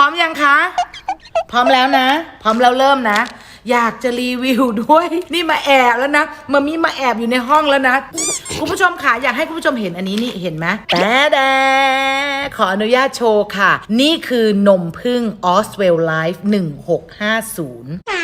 ร้อมยังคะ พร้อมแล้วนะ พร้อมแล้วเริ่มนะ อยากจะรีวิวด้วย นี่มาแอบแล้วนะมามีมาแอบอยู่ในห้องแล้วนะ คุณผู้ชมค่ะอยากให้คุณผู้ชมเห็นอันนี้นี่เห็นไหมแต่แดขออนุญาตโชว์ค่ะ นี่คือนมพึ่ง Oswell Life 1650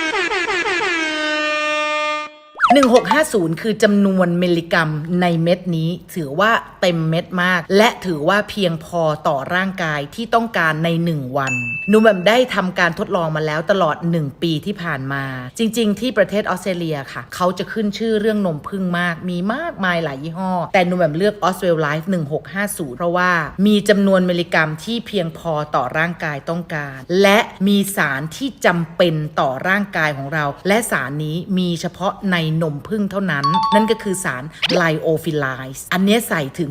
1650 คือจำนวนมิลลิกรัมในเม็ดนี้ ถือว่าเต็มเม็ดมาก และถือว่าเพียงพอต่อร่างกายที่ต้องการใน 1 วันหนูแบบได้ทำการทดลองมาแล้วตลอด 1 ปีที่ผ่านมา จริง ๆ ที่ประเทศออสเตรเลียค่ะ เขาจะขึ้นชื่อเรื่องนมพึ่งมาก มีมากมายหลายยี่ห้อ แต่หนูแบบเลือก Oswell Life 1650 เพราะว่ามีจำนวนมิลลิกรัมที่เพียงพอต่อร่างกายต้องการ และมีสารที่จำเป็นต่อร่างกายของเรา และสารนี้มีเฉพาะในนมมพึ่งเท่านั้น นั่นก็คือสารไลโอฟิล z e อันนี้ใส่ถึง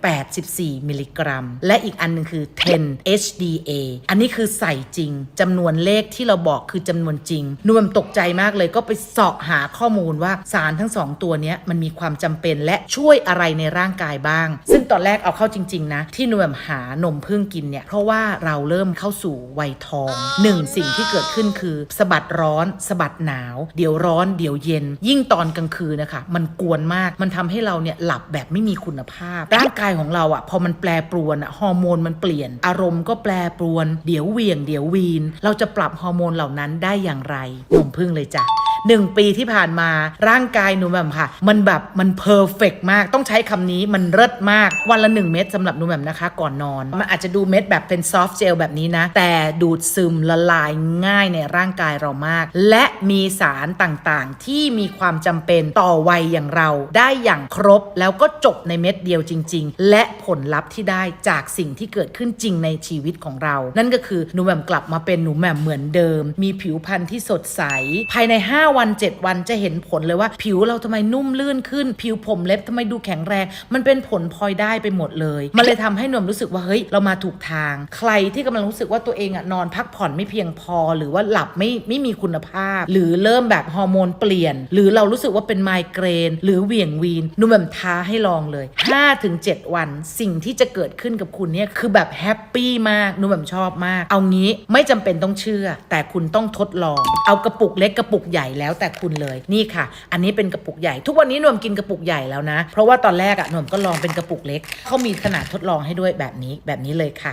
184 มิลลิกรัม และอีกอันหนึงคือ 10 HDA อันนี้คือใส่จริงจำนวนเลขที่เราบอกคือจำนวนจริงนวมตกใจมากเลยก็ไปเสาะหาข้อมูลว่าสารทั้งสองตัวนี้มันมีความจำเป็นและช่วยอะไรในร่างกายบ้าง ซึ่งตอนแรกเอาเข้าจริง ๆ นะ ที่นวมหานมพึ่งกินเนี่ย เพราะว่าเราเริ่มเข้าสู่วัยทองหนึ่งสิ่งที่เกิดขึ้นคือสะบัดร้อนสะบัดหนาว เดี๋ยวร้อนเดี๋ยวเย็นยิ่งตอนกลางคืนนะคะ มันกวนมาก มันทำให้เราเนี่ยหลับแบบไม่มีคุณภาพ ร่างกายของเราอะ่ะพอมันแปรปรวนอะฮอร์โมนมันเปลี่ยน อารมณ์ก็แปรปรวน เดี๋ยวเวียง เดี๋ยววีน เราจะปรับฮอร์โมนเหล่านั้นได้อย่างไรนมพึ่งเลยจ้ะ หนึ่งปีที่ผ่านมาร่างกายหนูแบบค่ะ มันแบบมันเพอร์เฟกมาก ต้องใช้คำนี้มันเลิศมาก วันละ 1 เม็ดสำหรับหนูแบบนะคะ ก่อนนอน มันอาจจะดูเม็ดแบบเป็นซอฟต์เจลแบบนี้นะ แต่ดูดซึมละลายง่ายในร่างกายเรามาก และมีสารต่างๆ ที่มีความจำเป็นต่อวัยอย่างเราได้อย่างครบแล้วก็จบในเม็ดเดียวจริง ๆ และผลลัพธ์ที่ได้จากสิ่งที่เกิดขึ้นจริงในชีวิตของเรา นั่นก็คือหนูแหม่มกลับมาเป็นหนูแหม่มเหมือนเดิม มีผิวพรรณที่สดใส ภายใน 5วัน 7 วันจะเห็นผลเลยว่า ผิวเราทำไมนุ่มลื่นขึ้น ผิวผมเล็บทำไมดูแข็งแรง มันเป็นผลพลอยได้ไปหมดเลย มันเลยทำให้หนูแหม่มรู้สึกว่าเฮ้ยเรามาถูกทาง ใครที่กำลังรู้สึกว่าตัวเองอะนอนพักผ่อนไม่เพียงพอ หรือว่าหลับไม่ไม่มีคุณภาพ หรือเริ่มแบบฮอร์โมนเปลี่ยน หรือเรารู้สึกว่าเป็นไมเกรน หรือเหวี่ยงวีนหนูแหม่มท้าให้ลองเลย5-7 วัน สิ่งที่จะเกิดขึ้นกับคุณเนี่ยคือแบบแฮปปี้มากหนูแหม่มชอบมาก เอางี้ไม่จำเป็นต้องเชื่อ แต่คุณต้องทดลอง เอากระปุกเล็กกระปุกใหญ่แล้วแต่คุณเลยนี่ค่ะ อันนี้เป็นกระปุกใหญ่ ทุกวันนี้หนวมกินกระปุกใหญ่แล้วนะ เพราะว่าตอนแรกอะหนวมก็ลองเป็นกระปุกเล็กเขามีขนาดทดลองให้ด้วยแบบนี้แบบนี้เลยค่ะ